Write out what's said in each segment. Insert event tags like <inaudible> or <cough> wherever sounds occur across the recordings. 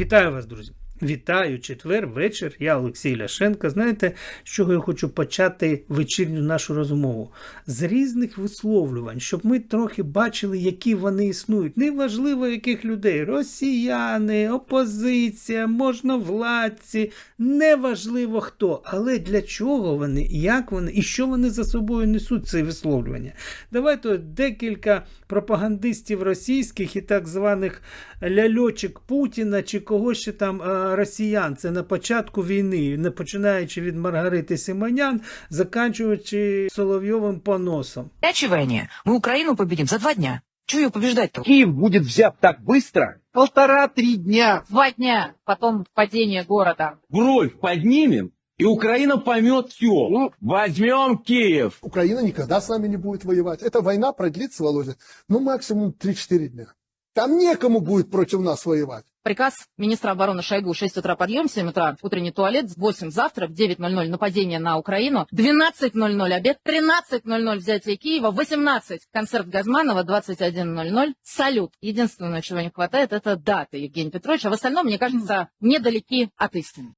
Вітаю вас, друзі! Вітаю четвер, вечір. Я Олексій Ляшенко. Знаєте, з чого я хочу почати вечірню нашу розмову? З різних висловлювань, щоб ми трохи бачили, які вони існують. Неважливо, яких людей росіяни, опозиція, можновладці, неважливо хто. Але для чого вони, як вони і що вони за собою несуть ці висловлювання. Давайте декілька пропагандистів російських і так званих ляльочок Путіна чи когось ще там е, росіян. Це на початку війни, не починаючи від Маргарити Симонян, заканчуючи Соловйовим поносом. Очевидно, мы Украину победим за два дня. Чего ее побеждать-то? Киев будет взят так быстро? Полтора-три дня. Два дня, потом падение города. Бровь поднимем, и Украина поймет все. Ну. Возьмем Киев. Украина никогда с нами не будет воевать. Эта война продлится, Володя, ну максимум 3-4 дня. Там некому будет против нас воевать. Приказ министра обороны Шойгу 6 утра подъем, 7 утра утренний туалет, 8 завтрак, 9.00 нападение на Украину, 12.00 обед, 13.00 взятие Киева, 18 концерт Газманова, 21.00 салют. Единственное, чего не хватает, это даты, Евгений Петрович, а в остальном, мне кажется, недалеки от истины.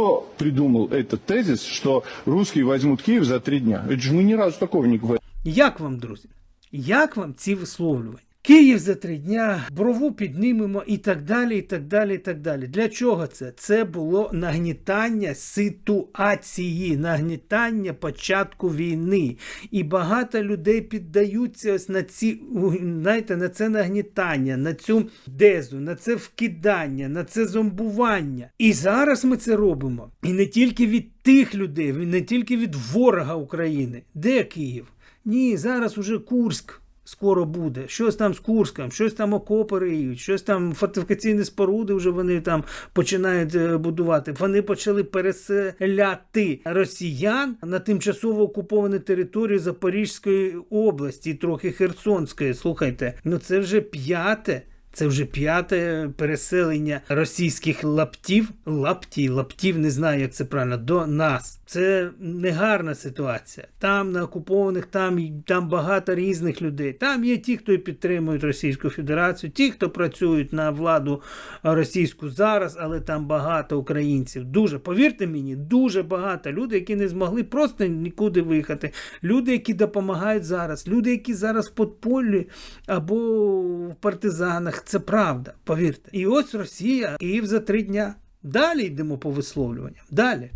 Кто придумал этот тезис, что русские возьмут Киев за три дня? Это же мы ни разу такого не говорили. Як вам, друзі? Як вам ці висловлювання? Київ за три дня, брову піднімемо і так далі, і так далі, і так далі. Для чого це? Це було нагнітання ситуації, нагнітання початку війни. І багато людей піддаються ось на ці, знаєте, на це нагнітання, на цю дезу, на це вкидання, на це зомбування. І зараз ми це робимо. І не тільки від тих людей, не тільки від ворога України. Де Київ? Ні, зараз уже Курськ. Скоро буде. Щось там з Курском, щось там окопи риють, щось там фортифікаційні споруди вже вони там починають е, будувати. Вони почали переселяти росіян на тимчасово окуповані території Запорізької області, трохи Херсонської. Слухайте, ну це вже п'яте. Це вже п'яте переселення російських лаптів, лапті, лаптів, не знаю, як це правильно, до нас. Це негарна ситуація. Там на окупованих, там, там багато різних людей. Там є ті, хто підтримують Російську Федерацію, ті, хто працюють на владу російську зараз, але там багато українців. Дуже, повірте мені, дуже багато людей, які не змогли просто нікуди виїхати. Люди, які допомагають зараз, люди, які зараз в подполі або в партизанах. Це правда, повірте. І ось Росія, Київ за три дня. Далі йдемо по висловлюванням. Далі.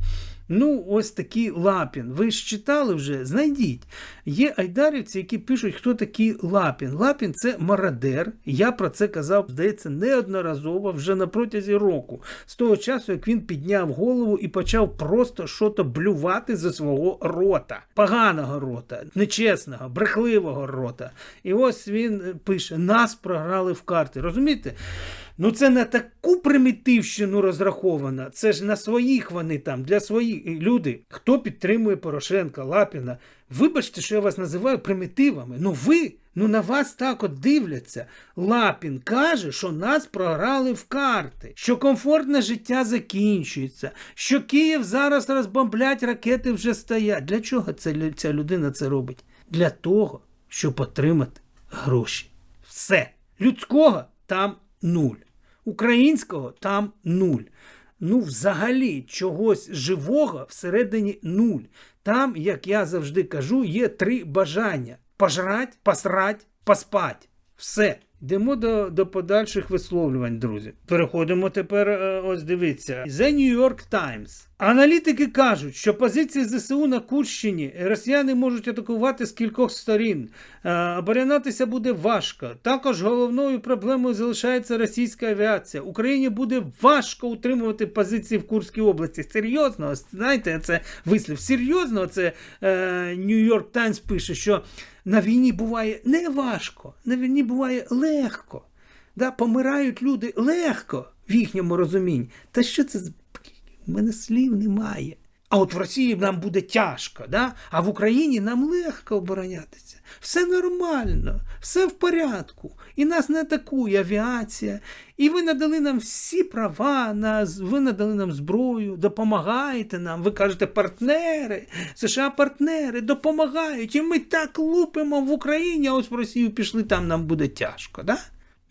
Ну, ось такий Лапін. Ви ж читали вже? Знайдіть. Є айдарівці, які пишуть, хто такий Лапін. Лапін це мародер. Я про це казав, здається, неодноразово вже на протязі року. З того часу, як він підняв голову і почав просто щось блювати за свого рота. Поганого рота, нечесного, брехливого рота. І ось він пише: нас програли в карти. Розумієте? Ну це на таку примітивщину розраховано. Це ж на своїх вони там, для своїх люди. Хто підтримує Порошенка, Лапіна? Вибачте, що я вас називаю примітивами. Ну ви, ну на вас так от дивляться. Лапін каже, що нас програли в карти, що комфортне життя закінчується, що Київ зараз розбомблять, ракети вже стоять. Для чого це, ця людина це робить? Для того, щоб отримати гроші. Все. Людського там нуль. Українського там нуль. Ну, взагалі, чогось живого всередині нуль. Там, як я завжди кажу, є три бажання: пожрать, посрать, поспать. Все. Йдемо до, до подальших висловлювань, друзі. Переходимо тепер, е, ось дивіться. The New York Times. Аналітики кажуть, що позиції ЗСУ на Курщині росіяни можуть атакувати з кількох сторін. Е, Оборонятися буде важко. Також головною проблемою залишається російська авіація. Україні буде важко утримувати позиції в Курській області. Серйозно, знаєте, це вислів. Серйозно, це е, New York Times пише, що на війні буває не важко, на війні буває легко. Да, помирають люди легко в їхньому розумінні. Та що це? У мене слів немає. А от в Росії нам буде тяжко, да? а в Україні нам легко оборонятися. Все нормально, все в порядку. І нас не атакує авіація. І ви надали нам всі права, ви надали нам зброю, допомагаєте нам. Ви кажете, партнери, США партнери допомагають. І ми так лупимо в Україні, а ось в Росію пішли, там нам буде тяжко. Да?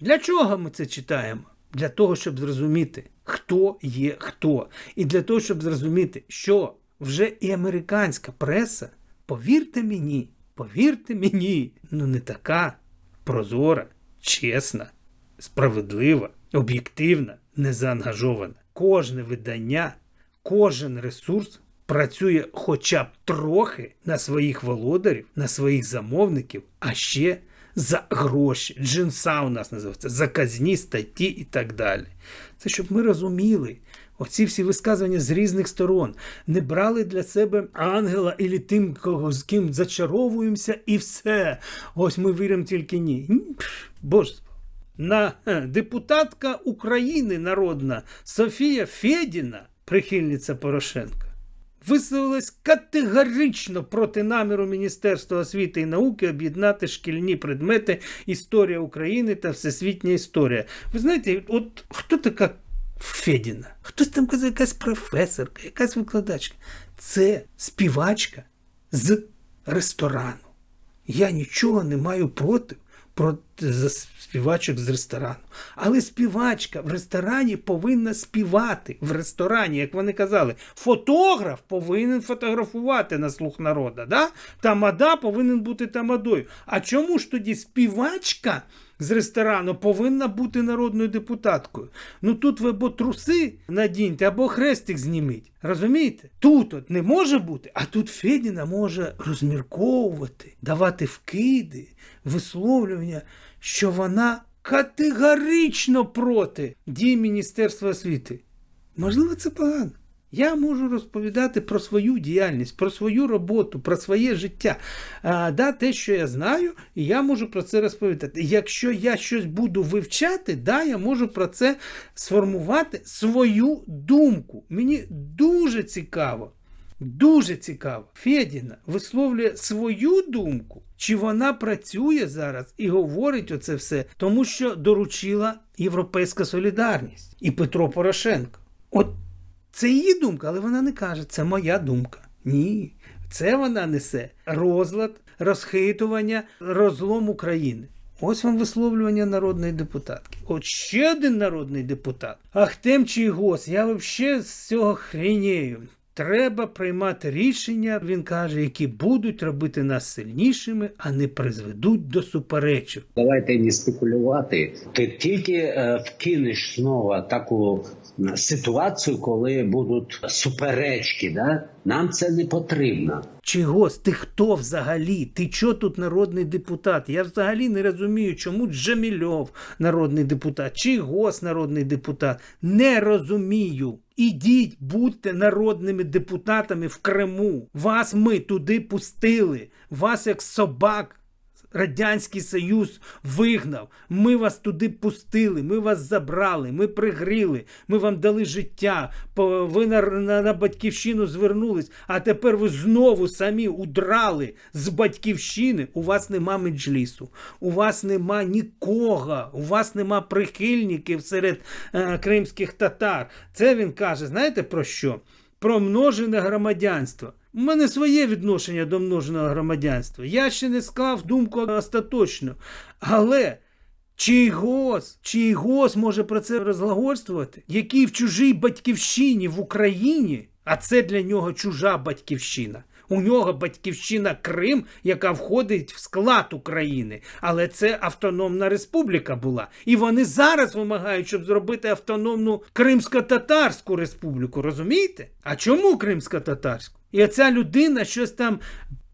Для чого ми це читаємо? Для того, щоб зрозуміти, хто є хто. І для того, щоб зрозуміти, що вже і американська преса, повірте мені, повірте мені, ну не така прозора, чесна, справедлива, об'єктивна, незаангажована. Кожне видання, кожен ресурс працює хоча б трохи на своїх володарів, на своїх замовників, а ще за гроші. Джинса у нас називається, заказні статті і так далі. Це щоб ми розуміли. Оці всі висказування з різних сторон не брали для себе ангела і тим, кого з ким зачаровуємося, і все. Ось ми віримо тільки ні. Боже. На е, депутатка України народна Софія Федіна, прихильниця Порошенка, висловилась категорично проти наміру Міністерства освіти і науки об'єднати шкільні предмети Історія України та Всесвітня історія. Ви знаєте, от хто така Федіна? Хтось там казав, якась професорка, якась викладачка. Це співачка з ресторану. Я нічого не маю проти, за співачок з ресторану. Але співачка в ресторані повинна співати в ресторані, як вони казали. Фотограф повинен фотографувати на слух народа. Да? Тамада повинен бути тамадою. А чому ж тоді співачка з ресторану повинна бути народною депутаткою? Ну тут ви або труси надіньте, або хрестик зніміть. Розумієте? Тут от не може бути, а тут Федіна може розмірковувати, давати вкиди, висловлювання, що вона категорично проти дій Міністерства освіти. Можливо, це погано. Я можу розповідати про свою діяльність, про свою роботу, про своє життя. А, да, те, що я знаю, і я можу про це розповідати. Якщо я щось буду вивчати, да, я можу про це сформувати свою думку. Мені дуже цікаво. Дуже цікаво. Федіна висловлює свою думку, чи вона працює зараз і говорить оце все, тому що доручила Європейська солідарність і Петро Порошенко. От це її думка, але вона не каже, це моя думка. Ні. Це вона несе розлад, розхитування, розлом України. Ось вам висловлювання народної депутатки. От ще один народний депутат. Ахтем Чийгос, я взагалі з цього хренею. Треба приймати рішення, він каже, які будуть робити нас сильнішими, а не призведуть до суперечок. Давайте не спекулювати. Ти тільки е, вкинеш знову таку ситуацію, коли будуть суперечки. Да? Нам це не потрібно. Чигос, ти хто взагалі? Ти чо тут народний депутат? Я взагалі не розумію, чому Джамільов народний депутат, Чигос народний депутат. Не розумію. Ідіть, будьте народними депутатами в Криму. Вас ми туди пустили. Вас як собак. Радянський Союз вигнав. Ми вас туди пустили, ми вас забрали, ми пригріли, ми вам дали життя. Ви на, на, на батьківщину звернулись, а тепер ви знову самі удрали з батьківщини. У вас нема меджлісу, у вас нема нікого, у вас нема прихильників серед е, кримських татар. Це він каже, знаєте про що? Про множене громадянство. У мене своє відношення до множеного громадянства. Я ще не склав думку остаточно. Але чий гос, чий гос може про це розглагольствувати, який в чужій батьківщині в Україні, а це для нього чужа батьківщина. У нього батьківщина Крим, яка входить в склад України, але це автономна республіка була. І вони зараз вимагають, щоб зробити автономну Кримсько-Татарську республіку. Розумієте? А чому Кримсько-Татарську? І оця людина щось там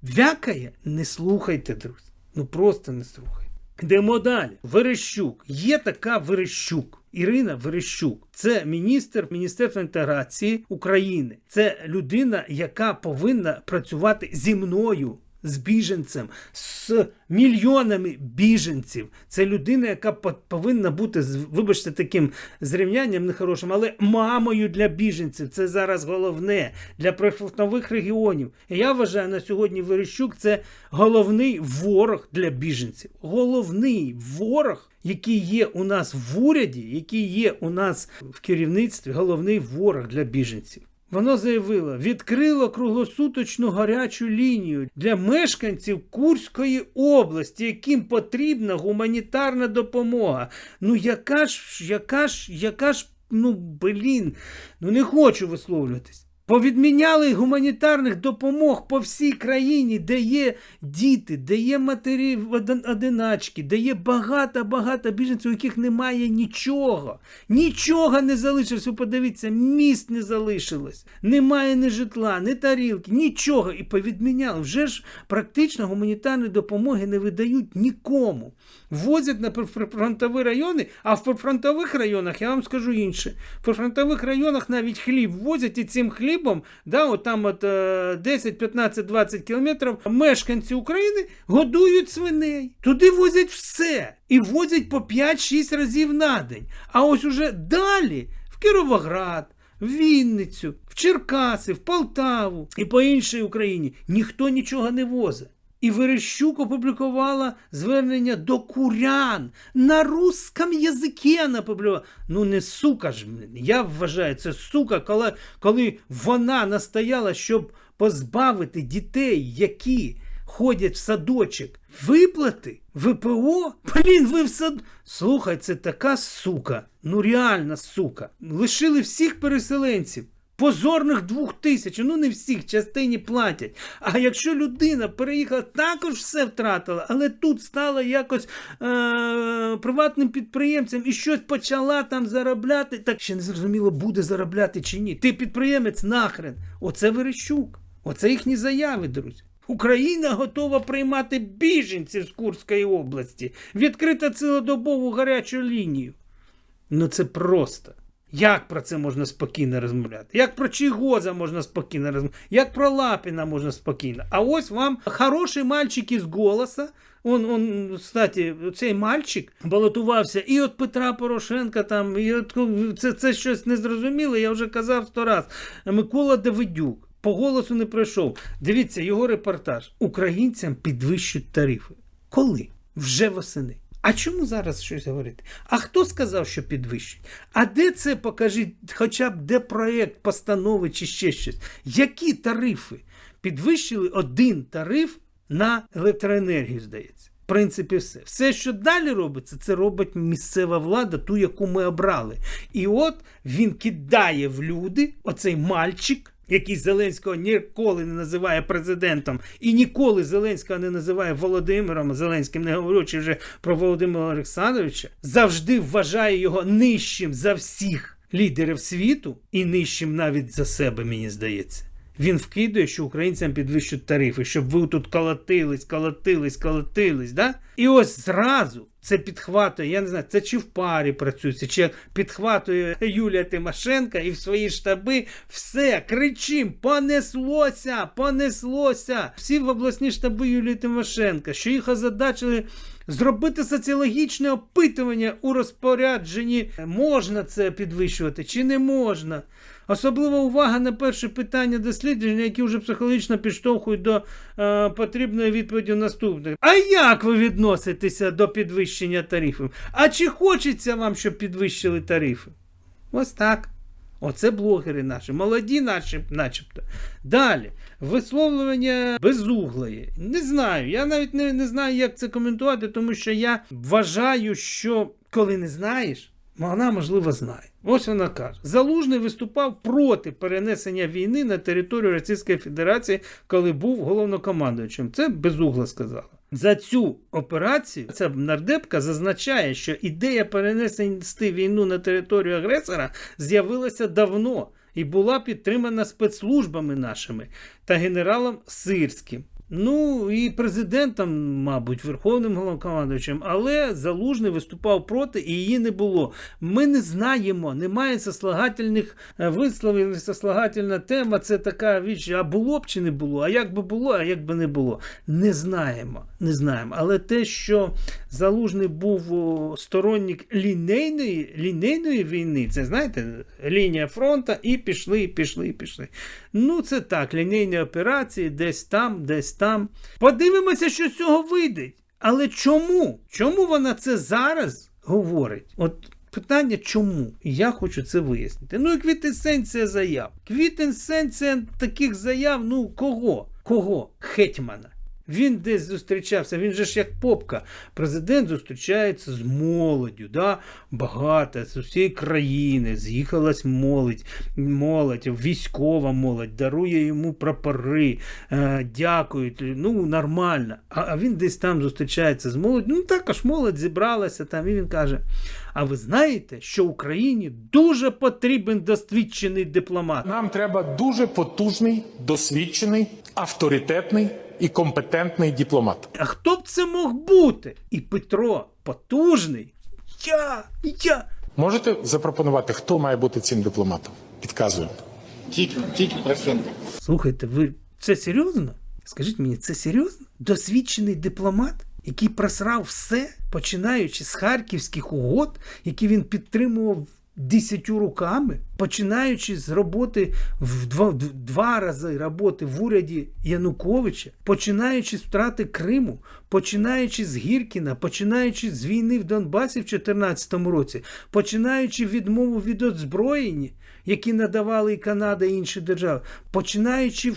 вякає. Не слухайте, друзі. Ну просто не слухайте. Йдемо далі. Верещук. Є така Верещук. Ірина Верещук. Це міністр Міністерства інтеграції України. Це людина, яка повинна працювати зі мною з біженцем, з мільйонами біженців. Це людина, яка по- повинна бути, вибачте, таким зрівнянням нехорошим, але мамою для біженців. Це зараз головне для прифронтових регіонів. Я вважаю, на сьогодні Верещук це головний ворог для біженців. Головний ворог, який є у нас в уряді, який є у нас в керівництві, головний ворог для біженців. Воно заявило, відкрило круглосуточну гарячу лінію для мешканців Курської області, яким потрібна гуманітарна допомога. Ну яка ж, яка ж, яка ж, ну блін, ну не хочу висловлюватись. Повідміняли гуманітарних допомог по всій країні, де є діти, де є матері один- одиначки, де є багато-багато біженців, у яких немає нічого. Нічого не залишилось. Ви подивіться, міст не залишилось. Немає ні житла, ні тарілки, нічого. І повідміняли. Вже ж практично гуманітарної допомоги не видають нікому. Возять на прифронтові райони, а в прифронтових районах, я вам скажу інше, в прифронтових районах навіть хліб возять і цим хлібом, да, от там от, е, 10, 15, 20 кілометрів, мешканці України годують свиней. Туди возять все. І возять по 5-6 разів на день. А ось уже далі в Кіровоград, в Вінницю, в Черкаси, в Полтаву і по іншій Україні ніхто нічого не возить. І Верещук опублікувала звернення до курян на русском язикі вона опублікувала. Ну не сука ж, я вважаю, це сука, коли, коли вона настояла, щоб позбавити дітей, які ходять в садочок, виплати ВПО? Блін, ви в сад... Слухай, це така сука. Ну реальна сука. Лишили всіх переселенців. Позорних двох тисяч, ну не всіх частині платять. А якщо людина переїхала, також все втратила, але тут стала якось е- приватним підприємцем і щось почала там заробляти, так ще не зрозуміло, буде заробляти чи ні. Ти підприємець нахрен. Оце Верещук. Оце їхні заяви, друзі. Україна готова приймати біженців з Курської області, відкрита цілодобову гарячу лінію. Ну це просто. Як про це можна спокійно розмовляти? Як про Чигоза можна спокійно розмовляти? Як про Лапіна можна спокійно? А ось вам хороший мальчик із голоса. Он, он, кстати, цей мальчик балотувався і від Петра Порошенка, там, і от, це, це щось незрозуміле, я вже казав сто раз. Микола Давидюк по голосу не пройшов. Дивіться, його репортаж. Українцям підвищують тарифи. Коли? Вже восени. А чому зараз щось говорити? А хто сказав, що підвищують? А де це покажіть, хоча б де проєкт, постанови чи ще щось? Які тарифи? Підвищили один тариф на електроенергію, здається. В принципі, все. Все, що далі робиться, це робить місцева влада, ту, яку ми обрали. І от він кидає в люди оцей мальчик, який Зеленського ніколи не називає президентом, і ніколи Зеленського не називає Володимиром Зеленським, не говорячи вже про Володимира Олександровича, завжди вважає його нижчим за всіх лідерів світу і нижчим навіть за себе, мені здається. Він вкидує, що українцям підвищують тарифи, щоб ви тут колотились, колотились, колотились. Да? І ось зразу це підхватує, я не знаю, це чи в парі працюється, чи підхватує Юлія Тимошенка і в свої штаби все, кричим, понеслося, понеслося. Всі в обласні штаби Юлії Тимошенка, що їх озадачили зробити соціологічне опитування у розпорядженні, можна це підвищувати чи не можна. Особлива увага на перше питання дослідження, які вже психологічно підштовхують до е, потрібної відповіді наступних. А як ви відноситеся до підвищення тарифів? А чи хочеться вам, щоб підвищили тарифи? Ось так. Оце блогери наші, молоді наші, начебто. Далі, висловлювання безуглої. Не знаю. Я навіть не, не знаю, як це коментувати, тому що я вважаю, що коли не знаєш, вона, можливо, знає. Ось вона каже: Залужний виступав проти перенесення війни на територію Російської Федерації, коли був головнокомандуючим. Це безугла сказала. За цю операцію ця нардепка зазначає, що ідея перенести війну на територію агресора з'явилася давно і була підтримана спецслужбами нашими та генералом Сирським. Ну і президентом, мабуть, верховним головнокомандувачем, але Залужний виступав проти і її не було. Ми не знаємо, немає сослагательних е, висловів, сослагательна тема. Це така віч, а було б чи не було, а як би було, а як би не було. Не знаємо. Не знаємо. Але те, що Залужний був сторонник лінейної, лінейної війни, це знаєте, лінія фронту, і пішли, і пішли, і пішли. Ну, це так, лінійні операції, десь там, десь там. Подивимося, що з цього вийде. Але чому? Чому вона це зараз говорить? От питання чому? Я хочу це вияснити. Ну і квітесенція заяв. Квітесенція таких заяв, ну кого? Кого? Хетьмана. Він десь зустрічався, він же ж як попка. Президент зустрічається з молоддю, да? багато, з усієї країни, з'їхалась молодь, молодь, військова молодь, дарує йому прапори, е, дякують, ну нормально. А він десь там зустрічається з молоддю, ну також молодь зібралася там, і він каже: А ви знаєте, що Україні дуже потрібен досвідчений дипломат? Нам треба дуже потужний, досвідчений, авторитетний і компетентний дипломат. А хто б це мог бути? І Петро потужний. Я, я. Можете запропонувати, хто має бути цим дипломатом? Підказую. Тільки, тільки Порошенко. Слухайте, ви це серйозно? Скажіть мені, це серйозно? Досвідчений дипломат, який просрав все, починаючи з харківських угод, які він підтримував десятью руками, починаючи з роботи в два, два рази роботи в уряді Януковича, починаючи з втрати Криму, починаючи з Гіркіна, починаючи з війни в Донбасі в 2014 році, починаючи відмову від озброєння, які надавали і Канада, і інші держави, починаючи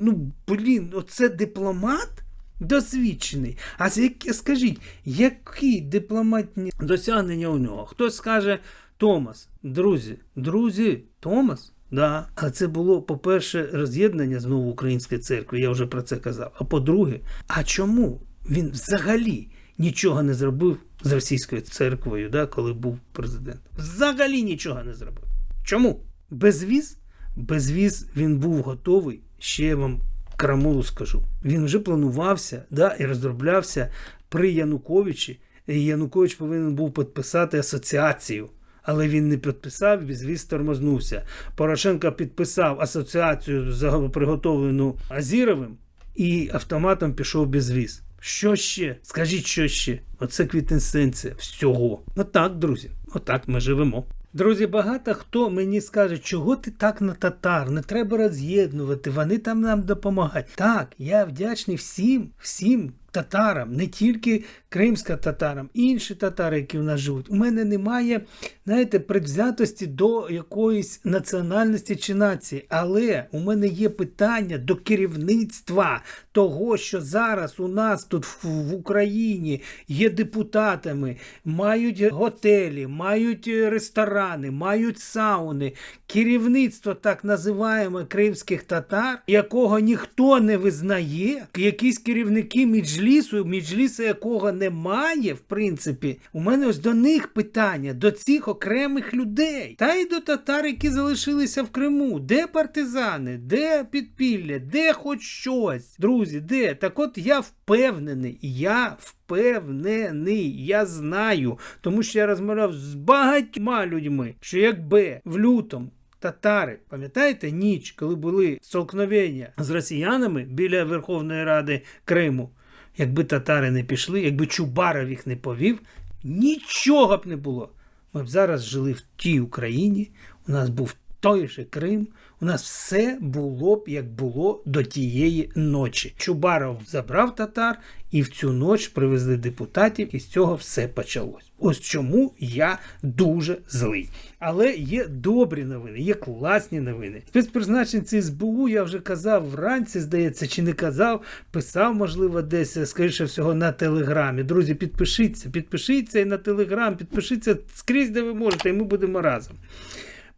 ну блін, оце дипломат? Досвідчений. А скажіть, які дипломатні досягнення у нього? Хтось скаже Томас, друзі, друзі, Томас? Да. А це було, по-перше, роз'єднання знову української церкви, я вже про це казав. А по-друге, а чому він взагалі нічого не зробив з російською церквою, да, коли був президентом? Взагалі нічого не зробив. Чому? Безвіз? Безвіз він був готовий. Ще вам крамолу скажу. Він вже планувався да, і розроблявся при Януковичі. І Янукович повинен був підписати асоціацію. Але він не підписав, безвіз тормознувся. Порошенко підписав асоціацію, приготовлену Азіровим, і автоматом пішов безвіз. Що ще? Скажіть, що ще? Оце квітенсенція всього. Отак, друзі, отак ми живемо. Друзі, багато хто мені скаже, чого ти так на татар, не треба роз'єднувати, вони там нам допомагають. Так, я вдячний всім, всім татарам, не тільки кримська татарам, інші татари, які в нас живуть. У мене немає, знаєте, предвзятості до якоїсь національності чи нації. Але у мене є питання до керівництва того, що зараз у нас тут в, Україні є депутатами, мають готелі, мають е, ресторани, мають сауни. Керівництво так називаємо кримських татар, якого ніхто не визнає, якісь керівники Міджлісу, Міджліса якого немає, в принципі. У мене ось до них питання, до цих окремих людей, та й до татар, які залишилися в Криму. Де партизани, де підпілля, де хоч щось. Друзі, де? Так от я впевнений, я впевнений, я знаю, тому що я розмовляв з багатьма людьми, що якби в лютому. Татари, пам'ятаєте ніч, коли були столкновення з росіянами біля Верховної Ради Криму? Якби татари не пішли, якби Чубаров їх не повів, нічого б не було. Ми б зараз жили в тій Україні, у нас був той же Крим, у нас все було б як було до тієї ночі. Чубаров забрав татар, і в цю ніч привезли депутатів, і з цього все почалось. Ось чому я дуже злий. Але є добрі новини, є класні новини. Спецпризначенці СБУ, я вже казав вранці, здається, чи не казав, писав, можливо, десь, скоріше всього, на телеграмі. Друзі, підпишіться, підпишіться і на телеграм, підпишіться скрізь, де ви можете, і ми будемо разом.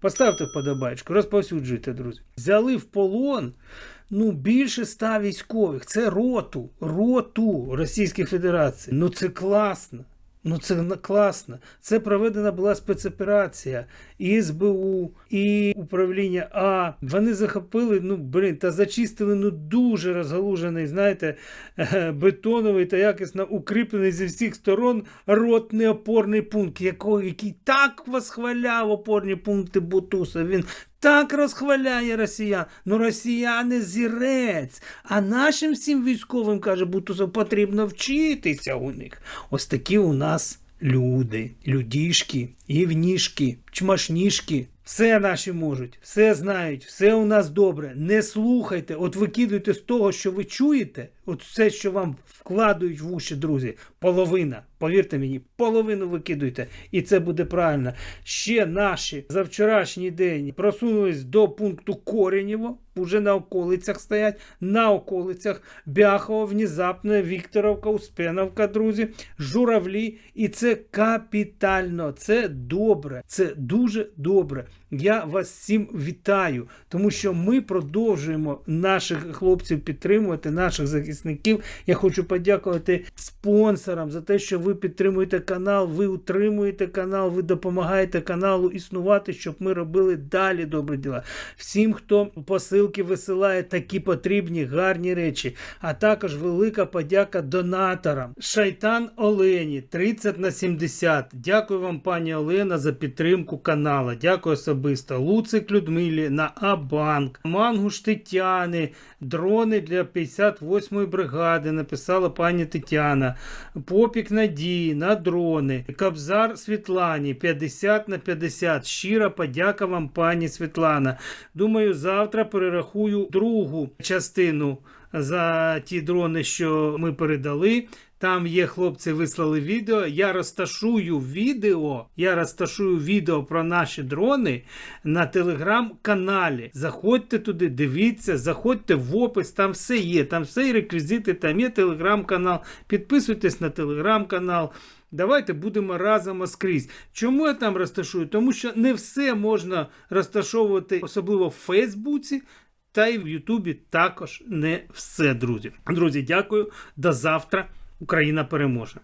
Поставте вподобайку, розповсюджуйте, друзі. Взяли в полон ну, більше ста військових. Це роту, роту Російської Федерації. Ну це класно. Ну це класно. Це проведена була спецоперація і СБУ, і управління А. Вони захопили, ну блін, та зачистили ну дуже розгалужений, знаєте, <laughs> бетоновий та якісно укріплений зі всіх сторон ротний опорний пункт, якого, який так восхваляв опорні пункти Бутуса. Він так розхваляє росіян. Ну росіяни зірець. А нашим всім військовим, каже будто потрібно вчитися у них. Ось такі у нас люди, людішки, гівнішки, чмашнішки. Все наші можуть, все знають, все у нас добре. Не слухайте, от викидуйте з того, що ви чуєте, от все, що вам вкладають в уші, друзі, половина. Повірте мені, половину викидуйте, і це буде правильно. Ще наші за вчорашній день просунулись до пункту Коренєво, уже на околицях стоять, на околицях Бяхова, Внезапне, Вікторовка, Успеновка, друзі, Журавлі. І це капітально, це добре, це дуже добре. Я вас всім вітаю, тому що ми продовжуємо наших хлопців підтримувати, наших захисників. Я хочу подякувати спонсорам за те, що ви підтримуєте канал, ви утримуєте канал, ви допомагаєте каналу існувати, щоб ми робили далі добрі діла. Всім, хто посилки висилає такі потрібні, гарні речі. А також велика подяка донаторам. Шайтан Олені 30 на 70. Дякую вам, пані Олена, за підтримку канала. Дякую особисто. Луцик Людмилі на Абанк, Мангуш Тетяни, дрони для 58-ї бригади. Написала пані Тетяна. Попік Надії на дрони. Кобзар Світлані 50 на 50. Щира подяка вам, пані Світлана. Думаю, завтра перерахую другу частину за ті дрони, що ми передали. Там є хлопці, вислали відео. Я розташую відео. Я розташую відео про наші дрони на телеграм-каналі. Заходьте туди, дивіться, заходьте в опис, там все є. Там все і реквізити, там є телеграм-канал. Підписуйтесь на телеграм-канал. Давайте будемо разом скрізь. Чому я там розташую? Тому що не все можна розташовувати, особливо в Фейсбуці. Та й в Ютубі також не все, друзі. Друзі, дякую. До завтра. Україна переможе.